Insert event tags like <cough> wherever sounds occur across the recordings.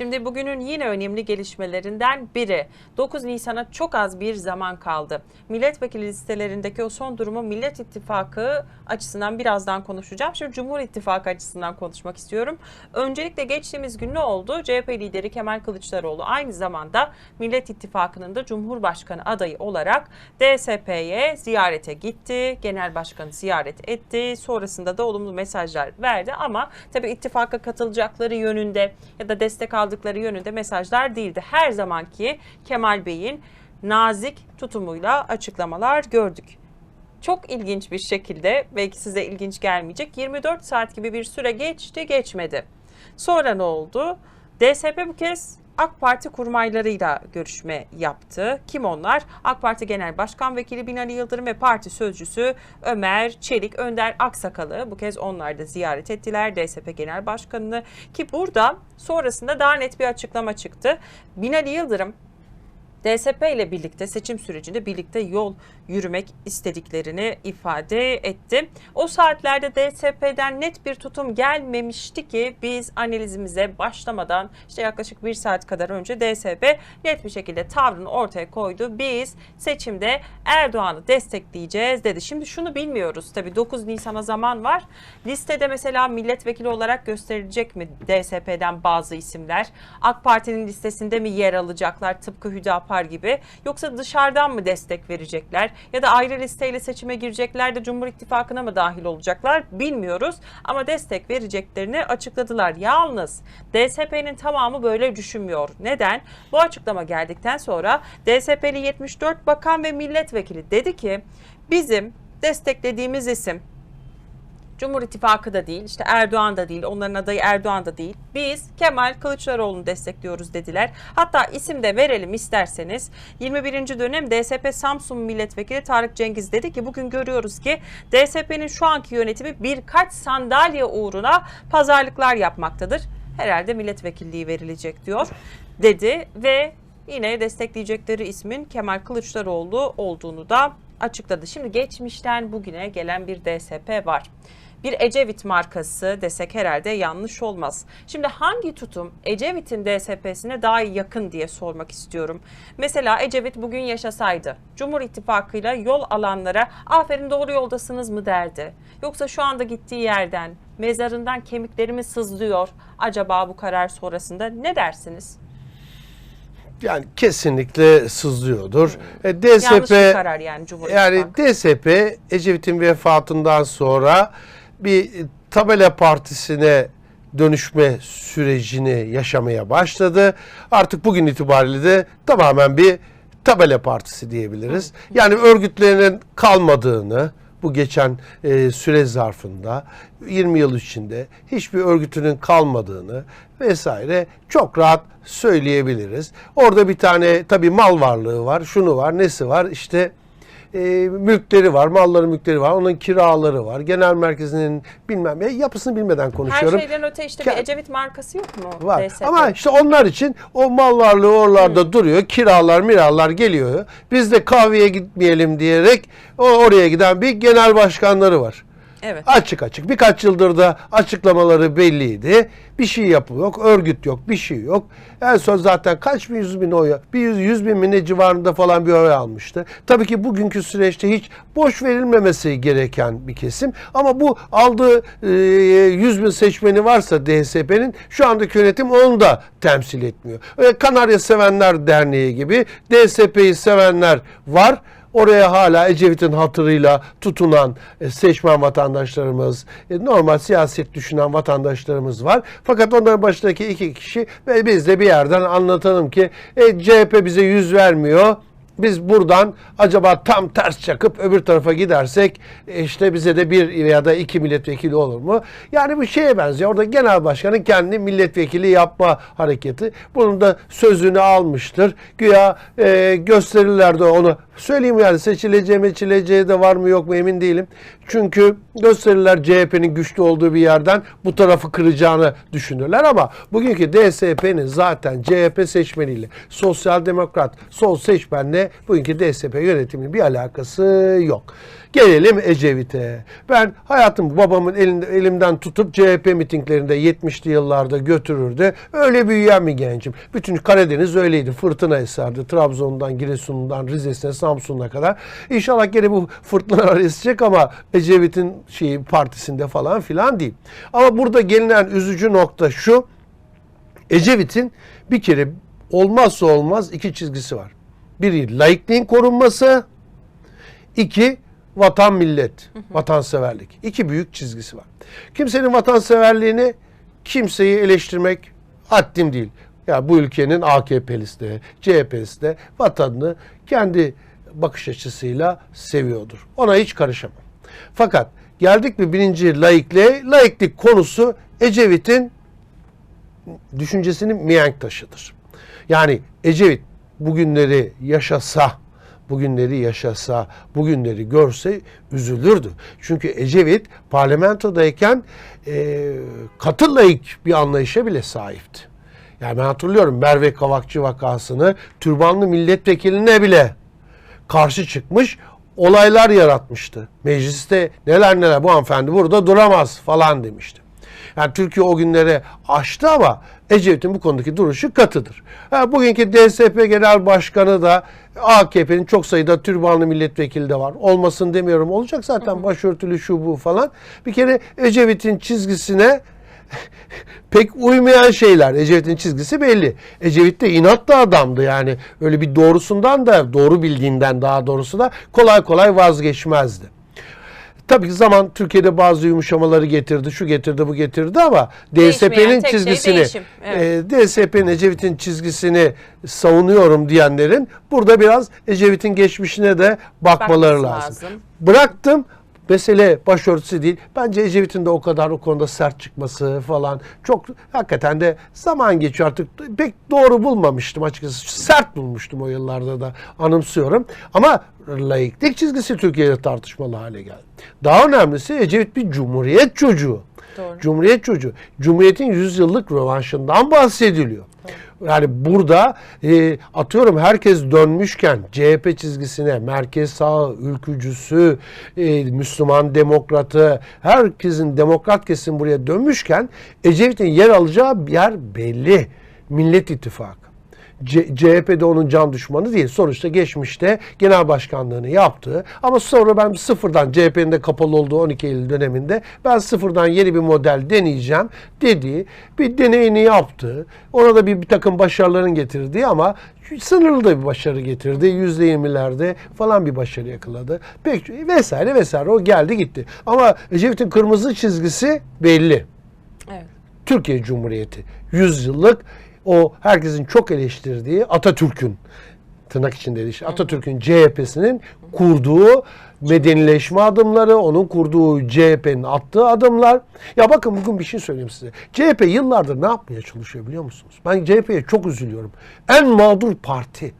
Şimdi bugünün yine önemli gelişmelerinden biri 9 Nisan'a çok az bir zaman kaldı. Milletvekili listelerindeki o son durumu Millet İttifakı açısından birazdan konuşacağım. Şimdi Cumhur İttifakı açısından konuşmak istiyorum. Öncelikle geçtiğimiz gün ne oldu? CHP lideri Kemal Kılıçdaroğlu aynı zamanda Millet İttifakı'nın da Cumhurbaşkanı adayı olarak DSP'ye ziyarete gitti. Genel Başkanı ziyaret etti. Sonrasında da olumlu mesajlar verdi ama tabii ittifaka katılacakları yönünde ya da destek aldıkları yönünde mesajlar değildi. Her zamanki Kemal Bey'in nazik tutumuyla açıklamalar gördük. Çok ilginç bir şekilde belki size ilginç gelmeyecek 24 saat gibi bir süre geçti geçmedi. Sonra ne oldu? DSP bu kez AK Parti kurmaylarıyla görüşme yaptı. Kim onlar? AK Parti Genel Başkan Vekili Binali Yıldırım ve parti sözcüsü Ömer Çelik, Önder Aksakalı bu kez onlar da ziyaret ettiler DSP Genel Başkanı'nı ki burada sonrasında daha net bir açıklama çıktı. Binali Yıldırım DSP ile birlikte seçim sürecinde birlikte yol yürümek istediklerini ifade etti. O saatlerde DSP'den net bir tutum gelmemişti ki biz analizimize başlamadan işte yaklaşık bir saat kadar önce DSP net bir şekilde tavrını ortaya koydu. Biz seçimde Erdoğan'ı destekleyeceğiz dedi. Şimdi şunu bilmiyoruz tabii 9 Nisan'a zaman var. Listede mesela milletvekili olarak gösterilecek mi DSP'den bazı isimler? AK Parti'nin listesinde mi yer alacaklar tıpkı Hüdapar gibi yoksa dışarıdan mı destek verecekler ya da ayrı listeyle seçime girecekler de Cumhur İttifakı'na mı dahil olacaklar bilmiyoruz ama destek vereceklerini açıkladılar. Yalnız DSP'nin tamamı böyle düşünmüyor. Neden? Bu açıklama geldikten sonra DSP'li 74 bakan ve milletvekili dedi ki bizim desteklediğimiz isim Cumhur İttifakı da değil, işte Erdoğan da değil, onların adayı Erdoğan da değil. Biz Kemal Kılıçdaroğlu'nu destekliyoruz dediler. Hatta isim de verelim isterseniz. 21. dönem DSP Samsun Milletvekili Tarık Cengiz dedi ki bugün görüyoruz ki DSP'nin şu anki yönetimi birkaç sandalye uğruna pazarlıklar yapmaktadır. Herhalde milletvekilliği verilecek diyor dedi ve yine destekleyecekleri ismin Kemal Kılıçdaroğlu olduğunu da açıkladı. Şimdi geçmişten bugüne gelen bir DSP var. Bir Ecevit markası desek herhalde yanlış olmaz. Şimdi hangi tutum Ecevit'in DSP'sine daha yakın diye sormak istiyorum. Mesela Ecevit bugün yaşasaydı Cumhur İttifakı'yla yol alanlara aferin doğru yoldasınız mı derdi. Yoksa şu anda gittiği yerden mezarından kemiklerimi sızlıyor acaba bu karar sonrasında ne dersiniz? Yani kesinlikle sızlıyordur. E, Yanlış DSP bir karar yani Cumhur yani. DSP Ecevit'in vefatından sonra bir tabela partisine dönüşme sürecini yaşamaya başladı. Artık bugün itibariyle de tamamen bir tabela partisi diyebiliriz. Yani örgütlerinin kalmadığını bu geçen e, süre zarfında 20 yıl içinde hiçbir örgütünün kalmadığını vesaire çok rahat söyleyebiliriz. Orada bir tane tabii mal varlığı var, şunu var, nesi var işte e, mülkleri var, malları mülkleri var, onun kiraları var, genel merkezinin bilmem ne yapısını bilmeden Her konuşuyorum. şeyden öte işte Ke- bir Ecevit markası yok mu? Var. DSP? Ama işte onlar için o mal varlığı oralarda duruyor. Kiralar, miralar geliyor. Biz de kahveye gitmeyelim diyerek o oraya giden bir genel başkanları var. Evet. Açık açık. Birkaç yıldır da açıklamaları belliydi. Bir şey yapı yok, örgüt yok, bir şey yok. En son zaten kaç bin yüz bin oy, bir yüz, yüz bin mi ne civarında falan bir oy almıştı. Tabii ki bugünkü süreçte hiç boş verilmemesi gereken bir kesim. Ama bu aldığı e, yüz bin seçmeni varsa DSP'nin şu andaki yönetim onu da temsil etmiyor. Öyle Kanarya Sevenler Derneği gibi DSP'yi sevenler var. Oraya hala Ecevit'in hatırıyla tutunan e, seçmen vatandaşlarımız, e, normal siyaset düşünen vatandaşlarımız var. Fakat onların başındaki iki kişi ve biz de bir yerden anlatalım ki e, CHP bize yüz vermiyor. Biz buradan acaba tam ters çakıp öbür tarafa gidersek e, işte bize de bir ya da iki milletvekili olur mu? Yani bu şeye benziyor. Orada genel başkanın kendi milletvekili yapma hareketi. Bunun da sözünü almıştır. Güya e, gösterirler de onu. Söyleyeyim yani seçileceği meçileceği de var mı yok mu emin değilim. Çünkü gösterirler CHP'nin güçlü olduğu bir yerden bu tarafı kıracağını düşünürler ama bugünkü DSP'nin zaten CHP seçmeniyle sosyal demokrat sol seçmenle bugünkü DSP yönetiminin bir alakası yok. Gelelim Ecevit'e. Ben hayatım babamın elinde, elimden tutup CHP mitinglerinde 70'li yıllarda götürürdü. Öyle büyüyen bir gencim. Bütün Karadeniz öyleydi. Fırtına eserdi. Trabzon'dan, Giresun'dan, Rize'sine, Samsun'a kadar. İnşallah gene bu fırtınalar esecek ama Ecevit'in şeyi partisinde falan filan değil. Ama burada gelinen üzücü nokta şu. Ecevit'in bir kere olmazsa olmaz iki çizgisi var. Biri laikliğin korunması, iki vatan millet, vatanseverlik. İki büyük çizgisi var. Kimsenin vatanseverliğini kimseyi eleştirmek haddim değil. Ya bu ülkenin AKP'lisi de, CHP'si de vatanını kendi bakış açısıyla seviyordur. Ona hiç karışamam. Fakat geldik mi birinci laikliğe, laiklik konusu Ecevit'in düşüncesinin mihenk taşıdır. Yani Ecevit bugünleri yaşasa, bugünleri yaşasa, bugünleri görse üzülürdü. Çünkü Ecevit parlamentodayken e, katı laik bir anlayışa bile sahipti. Yani ben hatırlıyorum Merve Kavakçı vakasını türbanlı milletvekiline bile karşı çıkmış olaylar yaratmıştı. Mecliste neler neler bu hanımefendi burada duramaz falan demişti. Yani Türkiye o günleri aştı ama Ecevit'in bu konudaki duruşu katıdır. Ha, bugünkü DSP Genel Başkanı da AKP'nin çok sayıda türbanlı milletvekili de var. Olmasın demiyorum. Olacak zaten başörtülü şu bu falan. Bir kere Ecevit'in çizgisine pek uymayan şeyler. Ecevit'in çizgisi belli. Ecevit de inatlı adamdı yani. Öyle bir doğrusundan da doğru bildiğinden daha doğrusu da kolay kolay vazgeçmezdi. Tabii ki zaman Türkiye'de bazı yumuşamaları getirdi, şu getirdi, bu getirdi ama DSP'nin şey çizgisini, değişim, evet. e, DSP'nin Ecevit'in çizgisini savunuyorum diyenlerin burada biraz Ecevit'in geçmişine de bakmaları Bakması lazım. lazım. Bıraktım. Mesele başörtüsü değil. Bence Ecevit'in de o kadar o konuda sert çıkması falan çok hakikaten de zaman geçiyor artık pek doğru bulmamıştım açıkçası. Sert bulmuştum o yıllarda da anımsıyorum. Ama laiklik çizgisi Türkiye'de tartışmalı hale geldi. Daha önemlisi Ecevit bir cumhuriyet çocuğu. Doğru. Cumhuriyet çocuğu. Cumhuriyetin 100 yıllık rövanşından bahsediliyor. Yani burada e, atıyorum herkes dönmüşken CHP çizgisine merkez sağ ülkücüsü, e, Müslüman demokratı, herkesin demokrat kesim buraya dönmüşken Ecevit'in yer alacağı yer belli. Millet İttifakı. C- CHP'de onun can düşmanı değil. Sonuçta geçmişte genel başkanlığını yaptı. Ama sonra ben sıfırdan CHP'nin de kapalı olduğu 12 Eylül döneminde ben sıfırdan yeni bir model deneyeceğim dediği bir deneyini yaptı. Ona da bir, bir takım başarıların getirdiği ama sınırlı da bir başarı getirdi. %20'lerde falan bir başarı yakaladı. Pek vesaire vesaire o geldi gitti. Ama Ecevit'in kırmızı çizgisi belli. Evet. Türkiye Cumhuriyeti 100 yıllık o herkesin çok eleştirdiği Atatürk'ün tırnak içinde işte Atatürk'ün CHP'sinin kurduğu medenileşme adımları, onun kurduğu CHP'nin attığı adımlar. Ya bakın bugün bir şey söyleyeyim size. CHP yıllardır ne yapmaya çalışıyor biliyor musunuz? Ben CHP'ye çok üzülüyorum. En mağdur parti.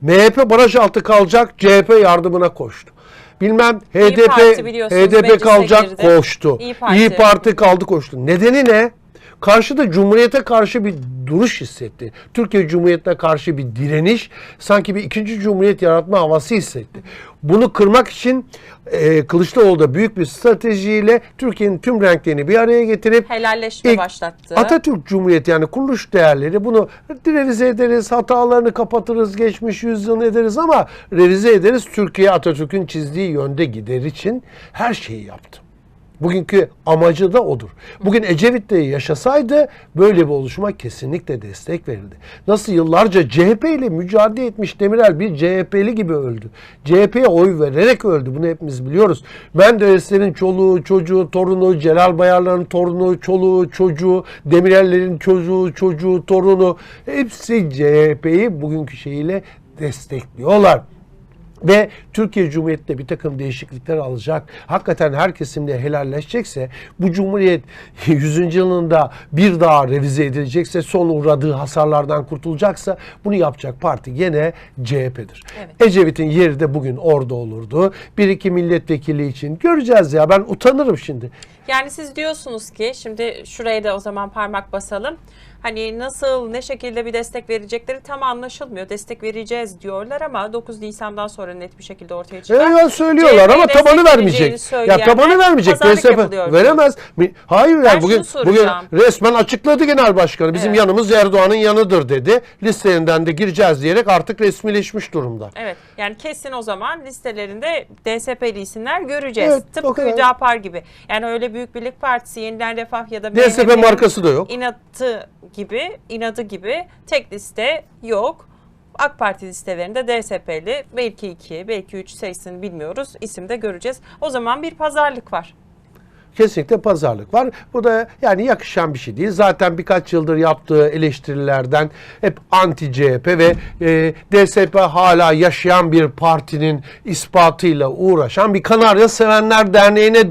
MHP baraj altı kalacak, CHP yardımına koştu. Bilmem HDP HDP kalacak girdi. koştu. İyi Parti. İyi Parti kaldı koştu. Nedeni ne? Karşıda Cumhuriyete karşı bir duruş hissetti. Türkiye Cumhuriyeti'ne karşı bir direniş, sanki bir ikinci Cumhuriyet yaratma havası hissetti. Bunu kırmak için e, Kılıçdaroğlu da büyük bir stratejiyle Türkiye'nin tüm renklerini bir araya getirip Helalleşme İlk başlattı. Atatürk Cumhuriyeti yani kuruluş değerleri bunu revize ederiz, hatalarını kapatırız, geçmiş yüzyıl ederiz ama revize ederiz. Türkiye Atatürk'ün çizdiği yönde gider için her şeyi yaptı. Bugünkü amacı da odur. Bugün Ecevit de yaşasaydı böyle bir oluşuma kesinlikle destek verildi. Nasıl yıllarca CHP ile mücadele etmiş Demirel bir CHP'li gibi öldü. CHP'ye oy vererek öldü. Bunu hepimiz biliyoruz. Mendereslerin çoluğu, çocuğu, torunu, Celal Bayarların torunu, çoluğu, çocuğu, Demirellerin çocuğu, çocuğu, torunu hepsi CHP'yi bugünkü şeyiyle destekliyorlar. Ve Türkiye Cumhuriyeti'nde bir takım değişiklikler alacak, hakikaten her kesimle helalleşecekse, bu Cumhuriyet <laughs> 100. yılında bir daha revize edilecekse, son uğradığı hasarlardan kurtulacaksa bunu yapacak parti gene CHP'dir. Evet. Ecevit'in yeri de bugün orada olurdu. Bir iki milletvekili için göreceğiz ya ben utanırım şimdi. Yani siz diyorsunuz ki şimdi şuraya da o zaman parmak basalım. Hani nasıl ne şekilde bir destek verecekleri tam anlaşılmıyor. Destek vereceğiz diyorlar ama 9 Nisan'dan sonra net bir şekilde ortaya çıkar. Evet söylüyorlar ama CHP'ye tabanı destek vermeyecek. Ya tabanı vermeyecek. yapılıyor. veremez. Mi- Hayır Ben yani bugün bugün resmen açıkladı genel başkanı. Bizim Evet. yanımız Erdoğan'ın yanıdır dedi. Listelerinden de gireceğiz diyerek artık resmileşmiş durumda. Evet yani kesin o zaman listelerinde DSP'li isimler göreceğiz. Evet, Tıpkı. Hüdapar gibi. Yani öyle Büyük Birlik Partisi, Yeniden Refah ya da DSP markası da yok. inatı gibi, inadı gibi tek liste yok. AK Parti listelerinde DSP'li belki iki, belki üç sayısını bilmiyoruz. İsim de göreceğiz. O zaman bir pazarlık var. Kesinlikle pazarlık var. Bu da yani yakışan bir şey değil. Zaten birkaç yıldır yaptığı eleştirilerden hep anti CHP ve e, DSP hala yaşayan bir partinin ispatıyla uğraşan bir Kanarya Sevenler Derneği'ne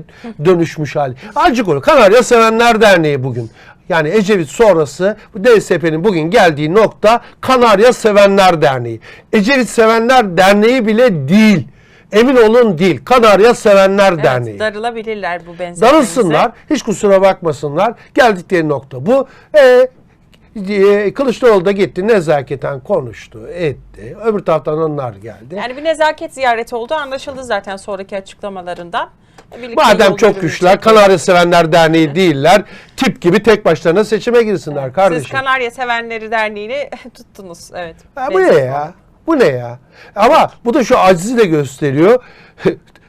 dönüşmüş hali. Acık oluyor. Kanarya Sevenler Derneği bugün. Yani Ecevit sonrası bu DSP'nin bugün geldiği nokta Kanarya Sevenler Derneği. Ecevit Sevenler Derneği bile değil. Emin olun değil. Kanarya Sevenler Evet, Derneği. darılabilirler bu benzetmemize. Darılsınlar, hiç kusura bakmasınlar. Geldikleri nokta bu. E, Kılıçdaroğlu da gitti, nezaketen konuştu, etti. Öbür taraftan onlar geldi. Yani bir nezaket ziyareti oldu anlaşıldı zaten sonraki açıklamalarından. Birlikte Madem çok güçler, Kanarya Sevenler Derneği değiller. Tip gibi tek başlarına seçime girsinler kardeşim. Siz Kanarya Sevenleri Derneği'ni <laughs> tuttunuz. Evet. Ha, bu ne ya? Bu ne ya? Ama bu da şu acizi de gösteriyor. <laughs>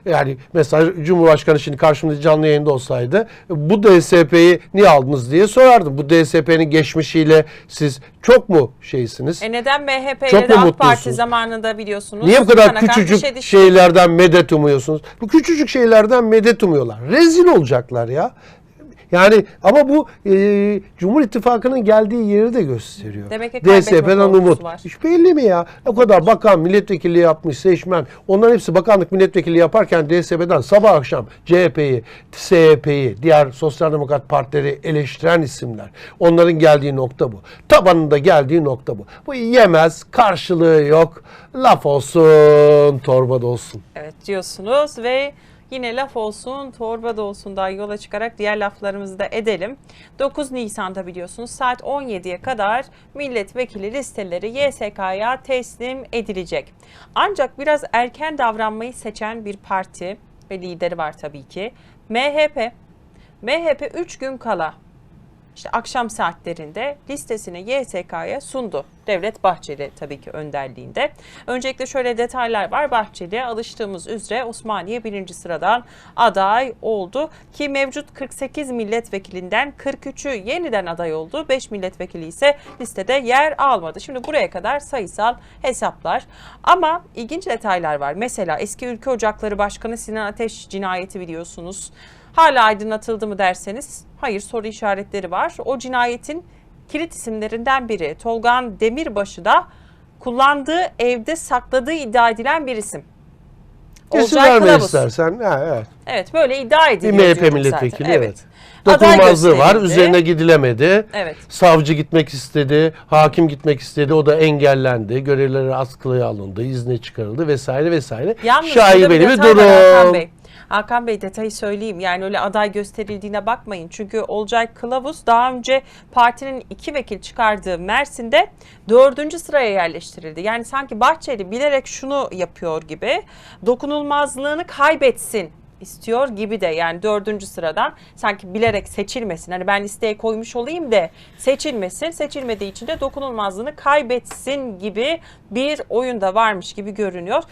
yani mesela Cumhurbaşkanı şimdi karşımda canlı yayında olsaydı bu DSP'yi niye aldınız diye sorardım. Bu DSP'nin geçmişiyle siz çok mu şeysiniz? E neden MHP ile de AK Parti zamanında biliyorsunuz? Niye bu kadar küçücük şey şeylerden medet umuyorsunuz? Bu küçücük şeylerden medet umuyorlar. Rezil olacaklar ya. Yani ama bu e, Cumhur İttifakı'nın geldiği yeri de gösteriyor. Demek ki kaybetme umut. var. Hiç belli mi ya? O kadar bakan milletvekili yapmış seçmen. Onların hepsi bakanlık milletvekili yaparken DSP'den sabah akşam CHP'yi, SHP'yi, diğer sosyal demokrat partileri eleştiren isimler. Onların geldiği nokta bu. Tabanında geldiği nokta bu. Bu yemez, karşılığı yok. Laf olsun, torba da olsun. Evet diyorsunuz ve yine laf olsun, torba da olsundan yola çıkarak diğer laflarımızı da edelim. 9 Nisan'da biliyorsunuz saat 17'ye kadar milletvekili listeleri YSK'ya teslim edilecek. Ancak biraz erken davranmayı seçen bir parti ve lideri var tabii ki. MHP. MHP 3 gün kala işte akşam saatlerinde listesini YSK'ya sundu. Devlet Bahçeli tabii ki önderliğinde. Öncelikle şöyle detaylar var. Bahçeli alıştığımız üzere Osmaniye birinci sıradan aday oldu. Ki mevcut 48 milletvekilinden 43'ü yeniden aday oldu. 5 milletvekili ise listede yer almadı. Şimdi buraya kadar sayısal hesaplar. Ama ilginç detaylar var. Mesela eski Ülke Ocakları Başkanı Sinan Ateş cinayeti biliyorsunuz. Hala aydınlatıldı mı derseniz hayır soru işaretleri var. O cinayetin kilit isimlerinden biri Tolgan Demirbaşı da kullandığı evde sakladığı iddia edilen bir isim. Kesin verme istersen. Ha, evet. Evet böyle iddia Bir ediliyor. MHP diyorum milletvekili zaten. evet. Aday Dokunulmazlığı var. Üzerine gidilemedi. Evet. Savcı gitmek istedi, hakim gitmek istedi, o da engellendi, görevleri askılıya alındı, izne çıkarıldı vesaire vesaire. Yalnız Şaibeli bir durum. Bey. Hakan Bey detayı söyleyeyim. Yani öyle aday gösterildiğine bakmayın. Çünkü Olcay Kılavuz daha önce partinin iki vekil çıkardığı Mersin'de dördüncü sıraya yerleştirildi. Yani sanki Bahçeli bilerek şunu yapıyor gibi dokunulmazlığını kaybetsin istiyor gibi de yani dördüncü sıradan sanki bilerek seçilmesin. Hani ben listeye koymuş olayım da seçilmesin. Seçilmediği için de dokunulmazlığını kaybetsin gibi bir oyunda varmış gibi görünüyor.